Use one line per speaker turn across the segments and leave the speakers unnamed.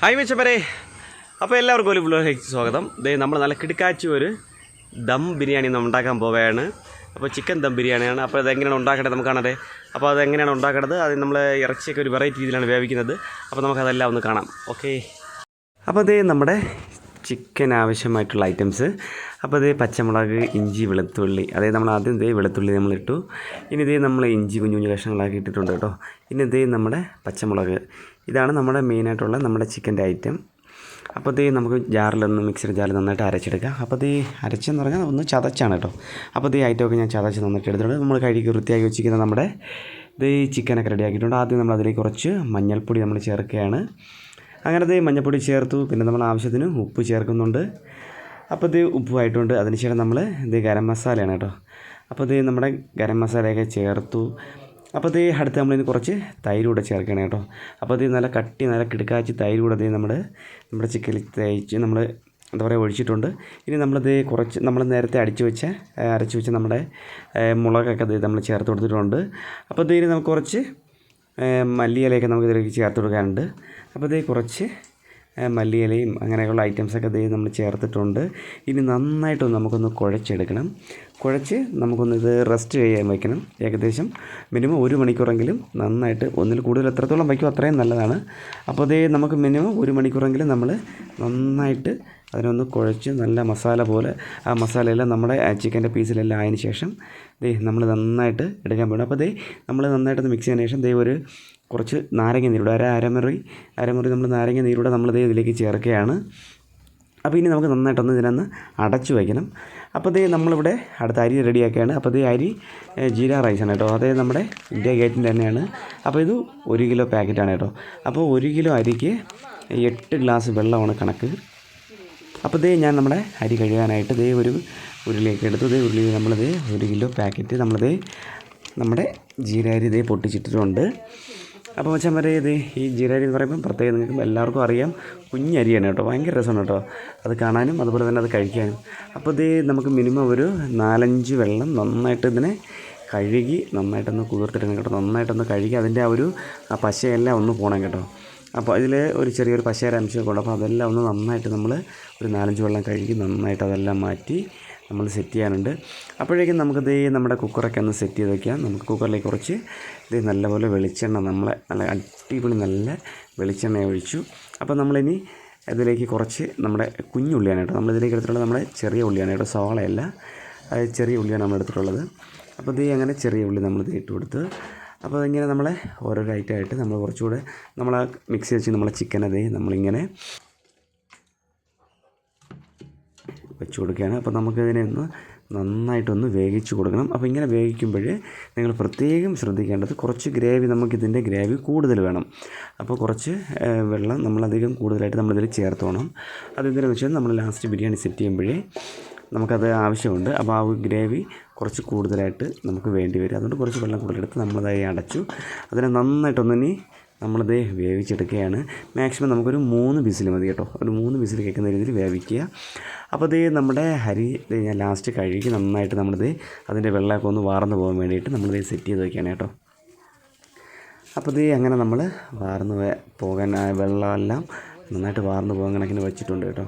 Hi മെച്ചപ്പരെ. അപ്പോൾ എല്ലാവർക്കും ഒരു ബ്ലോഗിലേക്ക് സ്വാഗതം. ദേ നമ്മൾ നല്ല കിടക്കാച്ചി ഒരു ദം ബിരിയാണി നമ്മൾ ഉണ്ടാക്കാൻ പോവുകയാണ്. അപ്പോൾ ചിക്കൻ ദം ബിരിയാണിയാണ്. അപ്പോൾ അതെങ്ങനെയാണ് ഉണ്ടാക്കേണ്ടത് നമുക്ക് കാണാതെ അപ്പോൾ അതെങ്ങനെയാണ് ഉണ്ടാക്കേണ്ടത്? അത് നമ്മൾ ഇറച്ചിയൊക്കെ ഒരു വെറൈറ്റി രീതിയിലാണ് വേവിക്കുന്നത്. അപ്പോൾ നമുക്കതെല്ലാം ഒന്ന് കാണാം. ഓക്കെ അപ്പോൾ ദേ നമ്മുടെ ചിക്കൻ ആവശ്യമായിട്ടുള്ള ഐറ്റംസ്. അപ്പോൾ ഇതേ പച്ചമുളക് ഇഞ്ചി വെളുത്തുള്ളി. അതായത് നമ്മൾ ആദ്യം ഇതേ വെളുത്തുള്ളി നമ്മൾ ഇട്ടു ഇനി ഇതേ നമ്മൾ ഇഞ്ചി കുഞ്ഞു കുഞ്ഞു കഷ്ണങ്ങളാക്കി ഇട്ടിട്ടുണ്ട് കേട്ടോ. ഇനി ഇതേ നമ്മുടെ പച്ചമുളക്. ഇതാണ് നമ്മുടെ മെയിനായിട്ടുള്ള നമ്മുടെ ചിക്കന്റെ ഐറ്റം. അപ്പോൾ ഇത് നമുക്ക് ജാറിലൊന്ന് മിക്സിയുടെ ജാറിൽ നന്നായിട്ട് അരച്ചെടുക്കാം. അപ്പോൾ ഇത് അരച്ചെന്ന് പറഞ്ഞാൽ ഒന്ന് ചതച്ചാണ് കേട്ടോ. അപ്പോൾ ഈ ഐറ്റമൊക്കെ ഞാൻ ചതച്ച് നന്നായിട്ട് എടുത്തിട്ടുണ്ട്. നമ്മൾ കഴുകി വൃത്തിയാക്കി വെച്ചിരിക്കുന്ന നമ്മുടെ ഇത് ചിക്കനൊക്കെ റെഡി ആക്കിയിട്ടുണ്ട് ആദ്യം നമ്മൾ അതിലേക്ക് കുറച്ച് മഞ്ഞൾപ്പൊടി നമ്മൾ ചേർക്കുകയാണ്. അങ്ങനെ മഞ്ഞപ്പൊടി ചേർത്തു പിന്നെ നമ്മൾ ആവശ്യത്തിന് ഉപ്പ് ചേർക്കുന്നുണ്ട്. അപ്പോൾ ഇത് ഉപ്പുമായിട്ടുണ്ട്. അതിനുശേഷം നമ്മൾ ഇത് ഗരം മസാലയാണ് കേട്ടോ. അപ്പോൾ ഇത് നമ്മുടെ ഗരം മസാലയൊക്കെ ചേർത്തു. അപ്പോൾ ഇത് അടുത്ത് നമ്മളിന് കുറച്ച് തൈര് കൂടെ ചേർക്കണം കേട്ടോ. അപ്പോൾ ഇത് നല്ല കട്ടി നല്ല കിടക്കാച്ചി തൈര് കൂടെ നമ്മൾ നമ്മുടെ ചിക്കനിൽ തേച്ച് നമ്മൾ എന്താ പറയുക ഒഴിച്ചിട്ടുണ്ട്. ഇനി നമ്മളിത് കുറച്ച് നമ്മൾ നേരത്തെ അടിച്ചു വെച്ച അരച്ചു വെച്ച നമ്മുടെ മുളകൊക്കെ ഇത് നമ്മൾ ചേർത്ത് കൊടുത്തിട്ടുണ്ട്. അപ്പോൾ ഇതിന് നമുക്ക് കുറച്ച് മല്ലിയിലയൊക്കെ നമുക്ക് ഇതിലേക്ക് ചേർത്ത് കൊടുക്കാനുണ്ട്. അപ്പോൾ ഇതേ കുറച്ച് മല്ലിയിലയും അങ്ങനെയുള്ള ഐറ്റംസൊക്കെ ഇതേ നമ്മൾ ചേർത്തിട്ടുണ്ട്. ഇനി നന്നായിട്ടൊന്ന് നമുക്കൊന്ന് കുഴച്ചെടുക്കണം. കുഴച്ച് നമുക്കൊന്ന് ഇത് റെസ്റ്റ് ചെയ്യാൻ വയ്ക്കണം ഏകദേശം മിനിമം ഒരു മണിക്കൂറെങ്കിലും നന്നായിട്ട് ഒന്നിൽ കൂടുതൽ എത്രത്തോളം വയ്ക്കും അത്രയും നല്ലതാണ്. അപ്പോൾ ഇതേ നമുക്ക് മിനിമം ഒരു മണിക്കൂറെങ്കിലും നമ്മൾ നന്നായിട്ട് അതിനൊന്ന് കുഴച്ച് നല്ല മസാല പോലെ ആ മസാലയെല്ലാം നമ്മുടെ ചിക്കന്റെ പീസിലെല്ലാം ആയതിനു ശേഷം ദേ നമ്മൾ നന്നായിട്ട് എടുക്കാൻ പോകണം അപ്പോൾ ദേ നമ്മൾ നന്നായിട്ടൊന്ന് മിക്സ് ചെയ്യുന്ന ശേഷം ദേ ഒരു കുറച്ച് നാരങ്ങ നീരൂടെ അര അരമുറി അരമുറി നമ്മൾ നാരങ്ങ നീരൂടെ നമ്മൾ ദേ ഇതിലേക്ക് ചേർക്കുകയാണ്. അപ്പോൾ ഇനി നമുക്ക് നന്നായിട്ടൊന്ന് ഇതിനൊന്ന് അടച്ചു വയ്ക്കണം. അപ്പോൾ ദേ നമ്മളിവിടെ അടുത്ത അരി റെഡിയാക്കുകയാണ്. അപ്പോൾ ദേ അരി ജീര റൈസാണ് കേട്ടോ. അതേ നമ്മുടെ ഇന്ത്യ ഗേറ്റിന്റെ തന്നെയാണ്. അപ്പോൾ ഇത് ഒരു കിലോ പാക്കറ്റാണ് കേട്ടോ. അപ്പോൾ ഒരു കിലോ അരിക്ക് എട്ട് ഗ്ലാസ് വെള്ളമാണ് കണക്ക്. അപ്പോൾ ദേ ഞാൻ നമ്മുടെ അരി കഴുകാനായിട്ട് ദേ ഒരു ഉരുളിയൊക്കെ എടുത്തു. ദേ ഉരുളി നമ്മളിത് ഒരു കിലോ പാക്കറ്റ് നമ്മളിത് നമ്മുടെ ജീരാരി ദേ പൊട്ടിച്ചിട്ടിട്ടുണ്ട്. അപ്പോൾ വെച്ചാൽ വരെ ഇത് ഈ ജീരാരി എന്ന് പറയുമ്പോൾ പ്രത്യേകം നിങ്ങൾക്ക് എല്ലാവർക്കും അറിയാം. കുഞ്ഞരിയാണ് കേട്ടോ ഭയങ്കര രസമാണ് കേട്ടോ. അത് കാണാനും അതുപോലെ തന്നെ അത് കഴിക്കാനും. അപ്പോൾ ഇത് നമുക്ക് മിനിമം ഒരു നാലഞ്ച് വെള്ളം നന്നായിട്ട് ഇതിനെ കഴുകി നന്നായിട്ടൊന്ന് കുതിർത്തിടണം കേട്ടോ. നന്നായിട്ടൊന്ന് കഴുകി അതിന്റെ ആ ഒരു ആ പശയെല്ലാം ഒന്ന് പോകണം കേട്ടോ. അപ്പോൾ അതിൽ ഒരു ചെറിയൊരു പശയുടെ അംശമൊക്കെ ഉണ്ട്. അപ്പോൾ അതെല്ലാം ഒന്ന് നന്നായിട്ട് നമ്മൾ ഒരു നാലഞ്ച് വെള്ളം കഴുകി നന്നായിട്ട് അതെല്ലാം മാറ്റി നമ്മൾ സെറ്റ് ചെയ്യാനുണ്ട്. അപ്പോഴേക്കും നമുക്ക് ദേ നമ്മുടെ കുക്കറൊക്കെ ഒന്ന് സെറ്റ് ചെയ്ത് വയ്ക്കാം നമുക്ക് കുക്കറിലേക്ക് കുറച്ച് ഇത് നല്ലപോലെ വെളിച്ചെണ്ണ നമ്മളെ നല്ല അടിപൊളി നല്ല വെളിച്ചെണ്ണ ഒഴിച്ചു. അപ്പോൾ നമ്മളിനി ഇതിലേക്ക് കുറച്ച് നമ്മുടെ കുഞ്ഞുള്ളിയാണ് കേട്ടോ. നമ്മളിതിലേക്ക് എടുത്തിട്ടുള്ളത് നമ്മുടെ ചെറിയ ഉള്ളിയാണ് കേട്ടോ. സവാളയല്ല. അത് ചെറിയ ഉള്ളിയാണ് നമ്മൾ എടുത്തിട്ടുള്ളത് അപ്പോൾ ഇത് അങ്ങനെ ചെറിയ ഉള്ളി നമ്മൾ ഇത് ഇട്ട് കൊടുത്ത് അപ്പോൾ ഇങ്ങനെ നമ്മൾ ഓരോ ഐറ്റമായിട്ട് നമ്മൾ കുറച്ചുകൂടെ നമ്മൾ ആ മിക്സി വെച്ച് നമ്മളെ ചിക്കൻ അതേ നമ്മളിങ്ങനെ വെച്ച് കൊടുക്കുകയാണ്. അപ്പോൾ നമുക്കതിനെ ഒന്ന് നന്നായിട്ടൊന്ന് വേവിച്ച് കൊടുക്കണം. അപ്പോൾ ഇങ്ങനെ വേവിക്കുമ്പോൾ നിങ്ങൾ പ്രത്യേകം ശ്രദ്ധിക്കേണ്ടത് കുറച്ച് ഗ്രേവി നമുക്കിതിന്റെ ഗ്രേവി കൂടുതൽ വേണം. അപ്പോൾ കുറച്ച് വെള്ളം നമ്മളധികം കൂടുതലായിട്ട് നമ്മളിതിൽ ചേർത്തോണം. അതെന്തിനാണെന്ന് വെച്ചാൽ നമ്മൾ ലാസ്റ്റ് ബിരിയാണി സെറ്റ് ചെയ്യുമ്പോഴേ നമുക്കത് ആവശ്യമുണ്ട്. അപ്പോൾ ആ ഗ്രേവി കുറച്ച് കൂടുതലായിട്ട് നമുക്ക് വേണ്ടി വരും. അതുകൊണ്ട് കുറച്ച് വെള്ളം കൂടുതലെടുത്ത് നമ്മളതായി അടച്ചു. അതിനെ നന്നായിട്ടൊന്നിനി നമ്മളത് വേവിച്ചെടുക്കുകയാണ്. മാക്സിമം നമുക്കൊരു മൂന്ന് ബിസിൽ മതി കേട്ടോ. ഒരു മൂന്ന് ബിസിൽ കേൾക്കുന്ന രീതിയിൽ വേവിക്കുക. അപ്പോൾ ഇത് നമ്മുടെ ഹരി ഞാൻ ലാസ്റ്റ് കഴുകി നന്നായിട്ട് നമ്മളിത് അതിന്റെ വെള്ളമൊക്കെ ഒന്ന് വാർന്നു പോകാൻ വേണ്ടിയിട്ട് നമ്മളിത് സെറ്റ് ചെയ്ത് വയ്ക്കുകയാണ് കേട്ടോ. അപ്പോൾ ഇത് അങ്ങനെ നമ്മൾ വാർന്ന് പോകാൻ വെള്ളമെല്ലാം നന്നായിട്ട് വാർന്ന് പോകാൻ കണക്കിന് വെച്ചിട്ടുണ്ട് കേട്ടോ.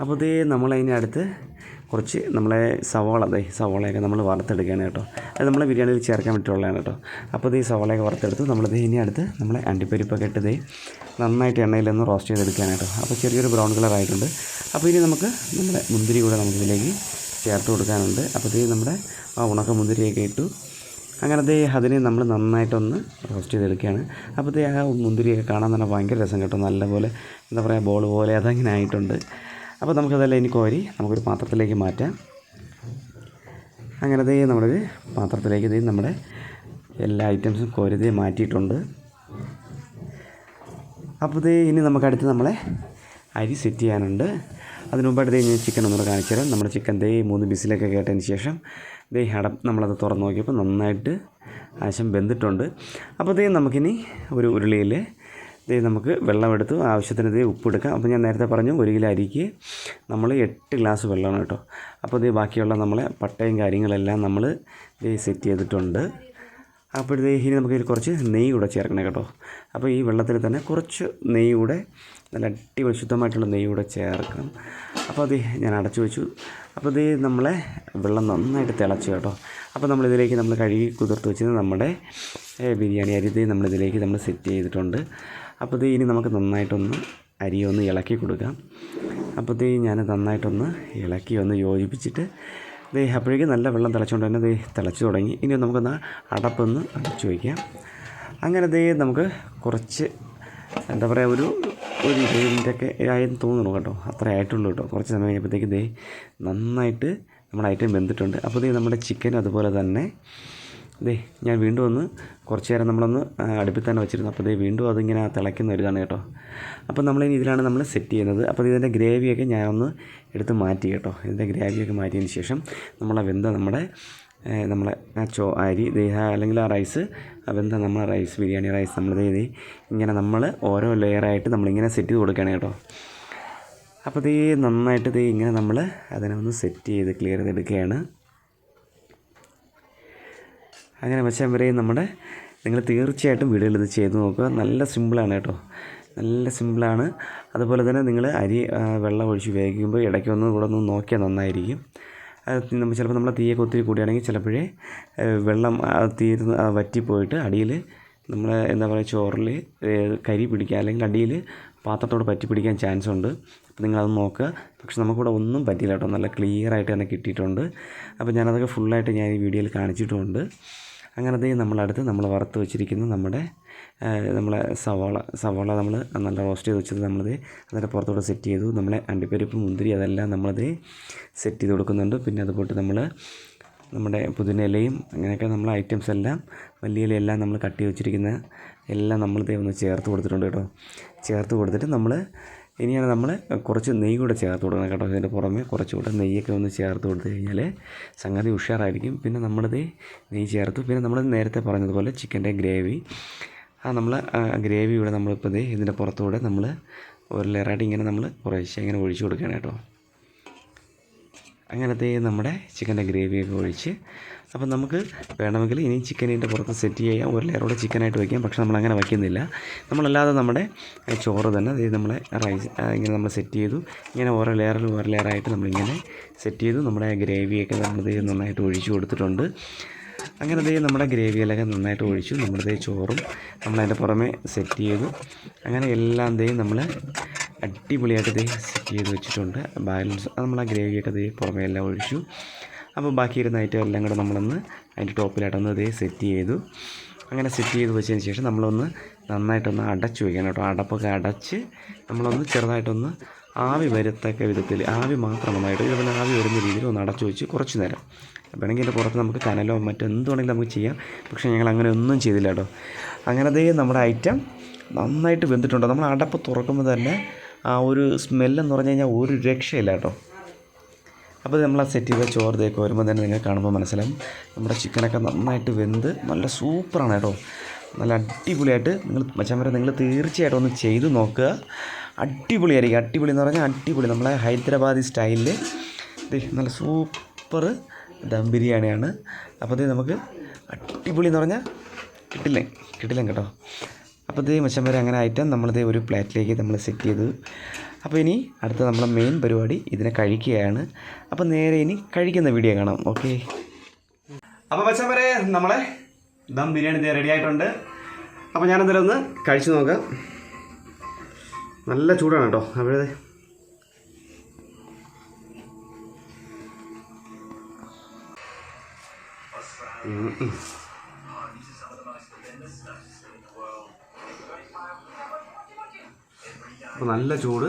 അപ്പോൾ ഇതേ നമ്മളതിന് അടുത്ത് കുറച്ച് നമ്മളെ സവാള അതെ സവാളയൊക്കെ നമ്മൾ വറുത്തെടുക്കുകയാണ് കേട്ടോ. അത് നമ്മളെ ബിരിയാണിയിൽ ചേർക്കാൻ പറ്റുള്ളതാണ് കേട്ടോ. അപ്പോൾ ഇത് ഈ സവാളയൊക്കെ വറുത്തെടുത്ത് നമ്മളിത് ഇനി അടുത്ത് നമ്മളെ അണ്ടിപ്പരിപ്പൊക്കെ ഇട്ട് ദേ നന്നായിട്ട് എണ്ണയിലൊന്ന് റോസ്റ്റ് ചെയ്തെടുക്കുകയാണ് കേട്ടോ. അപ്പോൾ ചെറിയൊരു ബ്രൗൺ കളർ ആയിട്ടുണ്ട്. അപ്പോൾ ഇനി നമുക്ക് നമ്മുടെ മുന്തിരി കൂടെ നമുക്കിതിലേക്ക് ചേർത്ത് കൊടുക്കാനുണ്ട്. അപ്പോൾ ഇത് നമ്മുടെ ആ ഉണക്ക മുന്തിരിയൊക്കെ ഇട്ടു. അങ്ങനത്തെ അതിനെ നമ്മൾ നന്നായിട്ടൊന്ന് റോസ്റ്റ് ചെയ്തെടുക്കുകയാണ്. അപ്പോൾ ദേ ആ മുന്തിരിയൊക്കെ കാണാൻ തന്നെ ഭയങ്കര രസം കേട്ടോ. നല്ലപോലെ എന്താ പറയുക ബോൾ പോലെ അതങ്ങനെ ആയിട്ടുണ്ട്. അപ്പോൾ നമുക്കതെല്ലാം ഇനി കോരി നമുക്കൊരു പാത്രത്തിലേക്ക് മാറ്റാം. അങ്ങനെ ദേ നമ്മളൊരു പാത്രത്തിലേക്ക് ദേ നമ്മുടെ എല്ലാ ഐറ്റംസും കോരി ദേ മാറ്റിയിട്ടുണ്ട്. അപ്പോൾ ദേ ഇനി നമുക്ക് അടുത്ത് നമ്മളെ അരി സെറ്റ് ചെയ്യാനുണ്ട്. അതിന് മുമ്പായിട്ട് ഞാൻ ചിക്കൻ ഒന്നുകൂടെ കാണിച്ചു തരാം. നമ്മുടെ ചിക്കൻ ദേ മൂന്ന് ബിസിലൊക്കെ കേട്ടതിന് ശേഷം ദേ അട നമ്മളത് തുറന്ന് നോക്കിയപ്പോൾ നന്നായിട്ട് ആശം വെന്തിട്ടുണ്ട്. അപ്പോൾ ദേ നമുക്കിനി ഒരു ഉരുളിയിൽ ദേ നമുക്ക് വെള്ളമെടുത്ത് ആവശ്യത്തിന് ദേ ഉപ്പെടുക്കാം. അപ്പോൾ ഞാൻ നേരത്തെ പറഞ്ഞു ഒരു കിലോ അരിക്ക് നമ്മൾ എട്ട് ഗ്ലാസ് വെള്ളമാണ് കേട്ടോ. അപ്പോൾ ദേ ബാക്കിയുള്ള നമ്മളെ പട്ടയും കാര്യങ്ങളെല്ലാം നമ്മൾ ദേ സെറ്റ് ചെയ്തിട്ടുണ്ട്. അപ്പോഴത്തേ ഇനി നമുക്ക് ഇതിൽ കുറച്ച് നെയ്യ് കൂടെ ചേർക്കണം കേട്ടോ. അപ്പോൾ ഈ വെള്ളത്തിൽ തന്നെ കുറച്ച് നെയ്യ് കൂടെ നല്ല അടിപൊളി ശുദ്ധമായിട്ടുള്ള നെയ്യ് കൂടെ ചേർക്കണം. അപ്പോൾ അത് ഞാൻ അടച്ചു വെച്ചു. അപ്പോൾ ഇത് നമ്മളെ വെള്ളം നന്നായിട്ട് തിളച്ചു കേട്ടോ. അപ്പോൾ നമ്മളിതിലേക്ക് നമ്മൾ കഴുകി കുതിർത്ത് വെച്ചത് നമ്മുടെ ബിരിയാണി അരി ഇത് നമ്മളിതിലേക്ക് നമ്മൾ സെറ്റ് ചെയ്തിട്ടുണ്ട്. അപ്പോൾ ഇത് ഇനി നമുക്ക് നന്നായിട്ടൊന്ന് അരി ഒന്ന് ഇളക്കി കൊടുക്കാം. അപ്പോൾ ഇത് ഞാൻ നന്നായിട്ടൊന്ന് ഇളക്കി ഒന്ന് യോജിപ്പിച്ചിട്ട് ദേ അപ്പോഴേക്കും നല്ല വെള്ളം തിളച്ചുകൊണ്ട് തന്നെ ദേ തിളച്ച് തുടങ്ങി. ഇനി നമുക്കൊന്ന് അടപ്പൊന്ന് അടച്ചു വയ്ക്കാം. അങ്ങനെ ദേ നമുക്ക് കുറച്ച് എന്താ പറയുക ഒരു ഒരു ഇരുപത് മിനിറ്റൊക്കെ ആയെന്ന് തോന്നുന്നു കേട്ടോ. അത്ര ആയിട്ടുള്ളൂ കേട്ടോ. കുറച്ച് സമയം കഴിഞ്ഞപ്പോഴത്തേക്ക് ദേ നന്നായിട്ട് നമ്മുടെ ഐറ്റം വെന്തിട്ടുണ്ട്. അപ്പോൾ ദേ നമ്മുടെ ചിക്കൻ അതുപോലെ തന്നെ ദേ ഞാൻ വീണ്ടും ഒന്ന് കുറച്ച് നേരം നമ്മളൊന്ന് അടുപ്പിൽ തന്നെ വെച്ചിരുന്നു. അപ്പോൾ ദേ വീണ്ടും അതിങ്ങനെ തിളയ്ക്കുന്ന ഒരു ഇതാണ് കേട്ടോ. അപ്പോൾ നമ്മളിനി ഇതിലാണ് നമ്മൾ സെറ്റ് ചെയ്യുന്നത്. അപ്പോൾ ഇതിന്റെ ഗ്രേവിയൊക്കെ ഞാനൊന്ന് എടുത്ത് മാറ്റി കേട്ടോ. ഇതിന്റെ ഗ്രേവിയൊക്കെ മാറ്റിയതിന് ശേഷം നമ്മളെ വെന്ത നമ്മുടെ നമ്മളെ ആ ചോ അരി ദേഹ അല്ലെങ്കിൽ ആ റൈസ് വെന്ത നമ്മളെ റൈസ് ബിരിയാണി റൈസ് നമ്മൾ ദേ ഇങ്ങനെ നമ്മൾ ഓരോ ലെയറായിട്ട് നമ്മളിങ്ങനെ സെറ്റ് ചെയ്ത് കൊടുക്കുകയാണ് കേട്ടോ. അപ്പോൾ ദേ നന്നായിട്ട് ദേ ഇങ്ങനെ നമ്മൾ അതിനെ ഒന്ന് സെറ്റ് ചെയ്ത് ക്ലിയർ ചെയ്തെടുക്കുകയാണ് അങ്ങനെ വെച്ചാൽ വരെ നമ്മുടെ നിങ്ങൾ തീർച്ചയായിട്ടും വീടുകളിൽ ഇത് ചെയ്ത് നോക്കുക. നല്ല സിമ്പിളാണ് കേട്ടോ. നല്ല സിമ്പിളാണ്. അതുപോലെ തന്നെ നിങ്ങൾ അരി വെള്ളം ഒഴിച്ച് വേവിക്കുമ്പോൾ ഇടയ്ക്ക് ഒന്ന് കൂടെ ഒന്ന് നോക്കിയാൽ നന്നായിരിക്കും. നമ്മൾ ചിലപ്പോൾ നമ്മളെ തീയൊക്കെ ഒത്തിരി കൂടിയാണെങ്കിൽ ചിലപ്പോഴേ വെള്ളം തീരുന്ന വറ്റിപ്പോയിട്ട് അടിയിൽ നമ്മൾ എന്താ പറയുക ചോറിൽ കരി പിടിക്കുക അല്ലെങ്കിൽ അടിയിൽ പാത്രത്തോട് പറ്റി പിടിക്കാൻ ചാൻസ് ഉണ്ട്. അപ്പോൾ നിങ്ങളത് നോക്കുക. പക്ഷെ നമുക്കിവിടെ ഒന്നും പറ്റിയില്ല കേട്ടോ. നല്ല ക്ലിയർ ആയിട്ട് തന്നെ കിട്ടിയിട്ടുണ്ട്. അപ്പോൾ ഞാനതൊക്കെ ഫുള്ളായിട്ട് ഞാൻ ഈ വീഡിയോയിൽ കാണിച്ചിട്ടുമുണ്ട് അങ്ങനത്തെ നമ്മളടുത്ത് നമ്മൾ വറുത്ത് വെച്ചിരിക്കുന്ന. നമ്മുടെ നമ്മളെ സവാള സവാള നമ്മൾ നല്ല റോസ്റ്റ് ചെയ്ത് വെച്ചത് നമ്മളത് അതിന്റെ പുറത്തോട്ട് സെറ്റ് ചെയ്തു. നമ്മളെ അണ്ടിപ്പരിപ്പ് മുന്തിരി അതെല്ലാം നമ്മളത് സെറ്റ് ചെയ്ത് കൊടുക്കുന്നുണ്ട്. പിന്നെ അതുപോലെ നമ്മൾ നമ്മുടെ പുതിനയിലയും അങ്ങനെയൊക്കെ നമ്മളെ ഐറ്റംസ് എല്ലാം വലിയ ഇലയെല്ലാം നമ്മൾ കട്ടി വെച്ചിരിക്കുന്ന എല്ലാം നമ്മൾ ദേ ഒന്ന് ചേർത്ത് കൊടുത്തിട്ടുണ്ട് കേട്ടോ. ചേർത്ത് കൊടുത്തിട്ട് നമ്മൾ ഇനിയാണ് നമ്മൾ കുറച്ച് നെയ്യ് കൂടെ ചേർത്ത് കൊടുക്കണം കേട്ടോ ഇതിന്റെ പുറമെ. കുറച്ചുകൂടെ നെയ്യൊക്കെ ഒന്ന് ചേർത്ത് കൊടുത്തു കഴിഞ്ഞാൽ സംഗതി ഉഷാറായിരിക്കും. പിന്നെ നമ്മളിത് നെയ്യ് ചേർത്തു. പിന്നെ നമ്മൾ നേരത്തെ പറഞ്ഞതുപോലെ ചിക്കന്റെ ഗ്രേവി. ആ നമ്മൾ ഗ്രേവി ഇവിടെ നമ്മളിപ്പോൾ ദേ ഇതിന്റെ പുറത്തുകൂടെ നമ്മൾ ഒരു ലെയറായിട്ട് ഇങ്ങനെ നമ്മൾ കുറേശ്ശെ ഇങ്ങനെ ഒഴിച്ചു കൊടുക്കുകയാണ് കേട്ടോ. അങ്ങനത്തെ നമ്മുടെ ചിക്കന്റെ ഗ്രേവിയൊക്കെ ഒഴിച്ച് അപ്പം നമുക്ക് വേണമെങ്കിൽ ഇനി ചിക്കനിന്റെ പുറത്ത് സെറ്റ് ചെയ്യാം. ഒരു ലെയറോടെ ചിക്കനായിട്ട് വയ്ക്കാം പക്ഷെ നമ്മൾ അങ്ങനെ വയ്ക്കുന്നില്ല നമ്മളല്ലാതെ നമ്മുടെ ചോറ് തന്നെ അതായത് നമ്മളെ റൈസ് ഇങ്ങനെ നമ്മൾ സെറ്റ് ചെയ്തു. ഇങ്ങനെ ഓരോ ലെയറിൽ ഓരോ ലെയറായിട്ട് നമ്മളിങ്ങനെ സെറ്റ് ചെയ്തു. നമ്മുടെ ഗ്രേവിയൊക്കെ നമ്മളിത് നന്നായിട്ട് ഒഴിച്ചു കൊടുത്തിട്ടുണ്ട്. അങ്ങനെ ദേ നമ്മുടെ ഗ്രേവിയിലൊക്കെ നന്നായിട്ട് ഒഴിച്ചു. നമ്മുടെ ദേ ചോറും നമ്മളതിന്റെ പുറമെ സെറ്റ് ചെയ്തു. അങ്ങനെ എല്ലാം ദേ നമ്മൾ അടിപൊളിയായിട്ട് ദേ സെറ്റ് ചെയ്ത് വെച്ചിട്ടുണ്ട്. ബാലൻസ് നമ്മൾ ആ ഗ്രേവിയൊക്കെ ദേ പുറമെ എല്ലാം ഒഴിച്ചു. അപ്പോൾ ബാക്കി ഇരുന്ന ഐറ്റം എല്ലാം കൂടെ നമ്മളൊന്ന് അതിന്റെ ടോപ്പിലായിട്ടൊന്ന് ഇതേ സെറ്റ് ചെയ്തു. അങ്ങനെ സെറ്റ് ചെയ്ത് വെച്ചതിന് ശേഷം നമ്മളൊന്ന് നന്നായിട്ടൊന്ന് അടച്ചു വയ്ക്കണം കേട്ടോ. അടപ്പൊക്കെ അടച്ച് നമ്മളൊന്ന് ചെറുതായിട്ടൊന്ന് ആവി വരത്തക്ക വിധത്തിൽ ആവി മാത്രം നന്നായിട്ട് ഇതിൽ ആവി വരുന്ന രീതിയിൽ ഒന്ന് അടച്ചു വെച്ച് കുറച്ച് നേരം. വേണമെങ്കിൽ അതിന്റെ പുറത്ത് നമുക്ക് കനലോ മറ്റെന്ത് വേണമെങ്കിലും നമുക്ക് ചെയ്യാം. പക്ഷേ ഞങ്ങൾ അങ്ങനെ ഒന്നും ചെയ്തില്ല കേട്ടോ. അങ്ങനെ അതേ നമ്മുടെ ഐറ്റം നന്നായിട്ട് വെന്തിട്ടുണ്ട്. നമ്മൾ അടപ്പ് തുറക്കുമ്പോൾ തന്നെ ആ ഒരു സ്മെല്ലെന്ന് പറഞ്ഞു കഴിഞ്ഞാൽ ഒരു രക്ഷയില്ല കേട്ടോ. അപ്പോൾ നമ്മൾ ആ സെറ്റ് ചെയ്ത ചോറ് തേക്ക് വരുമ്പോൾ തന്നെ നിങ്ങൾ കാണുമ്പോൾ മനസ്സിലാവും. നമ്മുടെ ചിക്കനൊക്കെ നന്നായിട്ട് വെന്ത് നല്ല സൂപ്പറാണ് കേട്ടോ. നല്ല അടിപൊളിയായിട്ട് നിങ്ങൾ മച്ചാൻ നിങ്ങൾ തീർച്ചയായിട്ടും ഒന്ന് ചെയ്ത് നോക്കുക. അടിപൊളിയായിരിക്കും. അടിപൊളി എന്ന് പറഞ്ഞാൽ അടിപൊളി. നമ്മളെ ഹൈദരാബാദി സ്റ്റൈലിൽ നല്ല സൂപ്പർ ദം ബിരിയാണിയാണ്. അപ്പോൾ ഇത് നമുക്ക് അടിപൊളി എന്ന് പറഞ്ഞാൽ കിട്ടില്ല? കിട്ടില്ല കേട്ടോ. അപ്പോൾ ഇത് മച്ചന്മാരെ അങ്ങനെ ഐറ്റം നമ്മളിത് ഒരു പ്ലേറ്റിലേക്ക് നമ്മൾ സെറ്റ് ചെയ്തു. അപ്പോൾ ഇനി അടുത്ത നമ്മുടെ മെയിൻ പരിപാടി ഇതിനെ കഴിക്കുകയാണ്. അപ്പോൾ നേരെ ഇനി കഴിക്കുന്ന വീഡിയോ കാണാം. ഓക്കെ അപ്പോൾ പച്ച പറയേ നമ്മളെ ദം ബിരിയാണി റെഡി ആയിട്ടുണ്ട്. അപ്പോൾ ഞാനെന്തായാലും ഒന്ന് കഴിച്ചു നോക്കാം. നല്ല ചൂടാണ് കേട്ടോ. അവിടെ അപ്പോൾ നല്ല ചൂട്.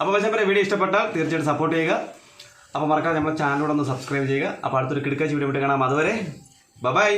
അപ്പോൾ പക്ഷേ വീഡിയോ ഇഷ്ടപ്പെട്ടാൽ തീർച്ചയായിട്ടും സപ്പോർട്ട് ചെയ്യുക. അപ്പോൾ മറക്കാതെ നമ്മുടെ ചാനലിലൂടെ ഒന്ന് സബ്സ്ക്രൈബ് ചെയ്യുക. അപ്പോൾ അടുത്തൊരു കിടക്കാച്ച് വീഡിയോ വിട്ട് കാണാം. അതുവരെ ബൈ